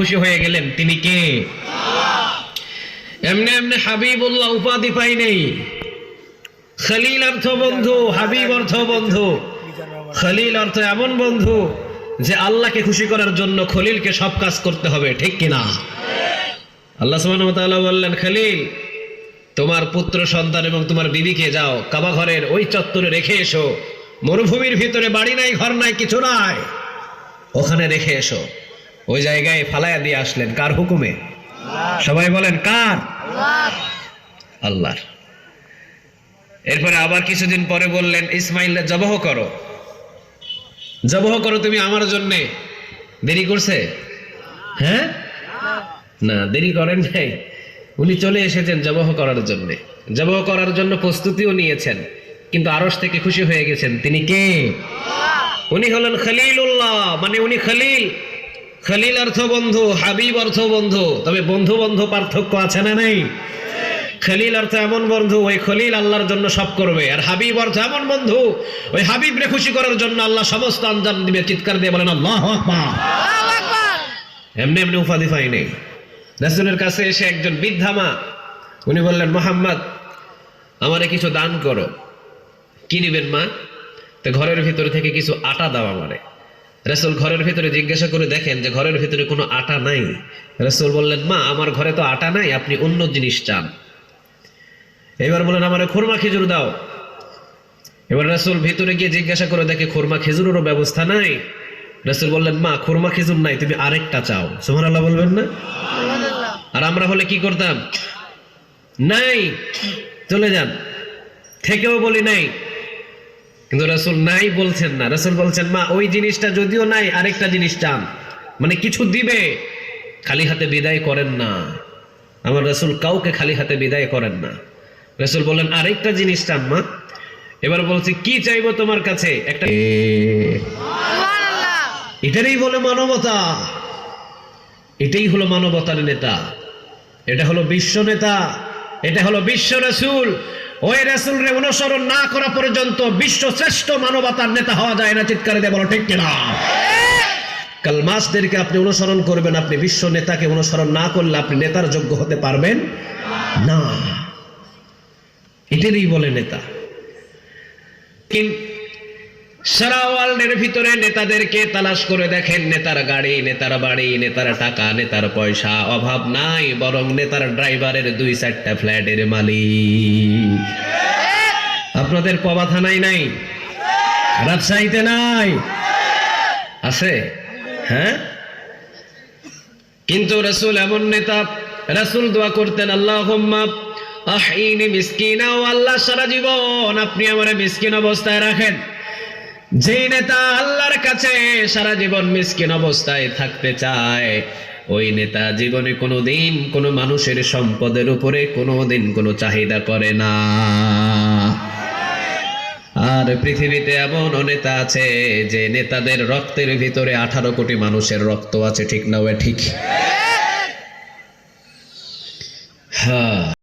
খুশি হয়ে গেলেন, তিনি কে? এমনি এমনি হাবিবুল্লাহ উপাধি পাই নেই। খলিল অর্থ বন্ধু, হাবিব অর্থ বন্ধু। খলিল অর্থ এমন বন্ধু যে আল্লাহকে খুশি করার জন্য খলিলকে সব কাজ করতে হবে, ঠিক কিনা আল্লাহ তাআলা বললেন, খলিল, তোমার পুত্র, সন্তান এবং তোমার বিবিকে যাও কাবা ঘরের ওই চত্বরে রেখে এসো। মরুভূমির ভিতরে বাড়ি নাই, ঘর নাই, কিছু নাই। ওখানে রেখে এসো। ওই জায়গায় ফালায়া দিয়ে আসলেন। কার হুকুমে? সবাই বলেন, কার? আল্লাহর। এরপরে আবার কিছুদিন পরে বললেন, ইসমাইল, জবহ করো। জবহ করো তুমি আমার জন্য। দেরি করছে? হ্যাঁ? না, দেরি করেন নাই। উনি চলে এসেছেন জবহ করার জন্য। জবহ করার জন্য প্রস্তুতিও নিয়েছেন, কিন্তু আরস থেকে খুশি হয়ে গেছেন। তিনি কে? উনি হলেন খলিলুল্লাহ মানে উনি খলিল। খলিল অর্থ বন্ধু হাবিব অর্থ বন্ধু। তবে বন্ধু বন্ধু পার্থক্য আছে না নাই? খলিল অর্থ এমন বন্ধু ওই খলিল আল্লাহর জন্য সব করবে। আর হাবিব অর্থ এমন বন্ধু ওই হাবিবরে খুশি করার জন্য আল্লাহ সমস্ত আঞ্জাম দিবে চিৎকার দিয়ে বলেন আল্লাহ এমনি এমনি উপাধি পাই নেই। রাসুলের কাছে এসে একজন বৃদ্ধা মা উনি বললেন মোহাম্মদ আমারে কিছু দান করো। কি নিবেন মা? তো ঘরের ভিতরে থেকে কিছু আটা দাও আমারে। রসুল ঘরের ভিতরে জিজ্ঞাসা করে দেখেন যে ঘরের ভিতরে কোনো আটা নাই। রসুল বললেন মা আমার ঘরে তো আটা নাই আপনি অন্য জিনিস চান। এবার বলেন আমার খুরমা খেজুর দাও। এবার রসুল ভিতরে গিয়ে জিজ্ঞাসা করে দেখে খুরমা খেজুরেরও ব্যবস্থা নাই। রসুল বললেন মা খুরমা খেজুর নাই তুমি আরেকটা চাও। সুমান আল্লাহ বলবেন না? আর আমরা হলে কি করতাম? নাই চলে যান। থেকেও বলি নাই। কিন্তু রসুল নাই বলছেন না। রসুল বলছেন মা ওই জিনিসটা যদিও নাই আরেকটা জিনিস চান। মানে কিছু দিবে খালি হাতে বিদায় করেন না। আমার রসুল কাউকে খালি হাতে বিদায় করেন না। রসুল বললেন আরেকটা জিনিস চান মা। এবার বলছি কি চাইব তোমার কাছে? একটা এটারই বলে মানবতা। এটাই হলো মানবতার নেতা। এটা হলো বিশ্ব নেতা। এটা হলো বিশ্ব রসুল। ওই রে অনুসরণ না করা পর্যন্ত বিশ্ব শ্রেষ্ঠ মানবতার নেতা হওয়া যায় না, চিৎকারে দেয় বলো, ঠিক কিনা? আপনি অনুসরণ করবেন, আপনি বিশ্ব নেতাকে অনুসরণ না করলে আপনি নেতার যোগ্য হতে পারবেন না। এটারই বলে নেতা। কিন্তু সারা ওয়ার্ল্ডের ভিতরে নেতাদেরকে তালাশ করে দেখেন, নেতার গাড়ি, নেতার বাড়ি, নেতার টাকা, নেতার পয়সা অভাব নাই, বরং নেতার ড্রাইভারের দুই চারটা ফ্ল্যাটের মালিক। আপনাদের পবা থানায় নাই? রাজশাহীতে নাই? আছে? হ্যাঁ? কিন্তু রসুল এমন নেতা, রসুল দোয়া করতেন আল্লাহ আহিনি মিসকিনা ও আল্লাহ সারা জীবন আপনি আমার মিসকিন অবস্থায় রাখেন। যে নেতা আল্লাহর কাছে সারা জীবন মিসকিন অবস্থায় থাকতে চায়, ওই নেতা জীবনে কোনো দিন কোনো মানুষের সম্পদের উপরে কোনো দিন কোনো চাহিদা করে না। আর পৃথিবীতে এমন নেতা আছে যে নেতাদের রক্তের ভিতরে আঠারো কোটি মানুষের রক্ত আছে, ঠিক না ওয়ে ঠিক? হ্যাঁ।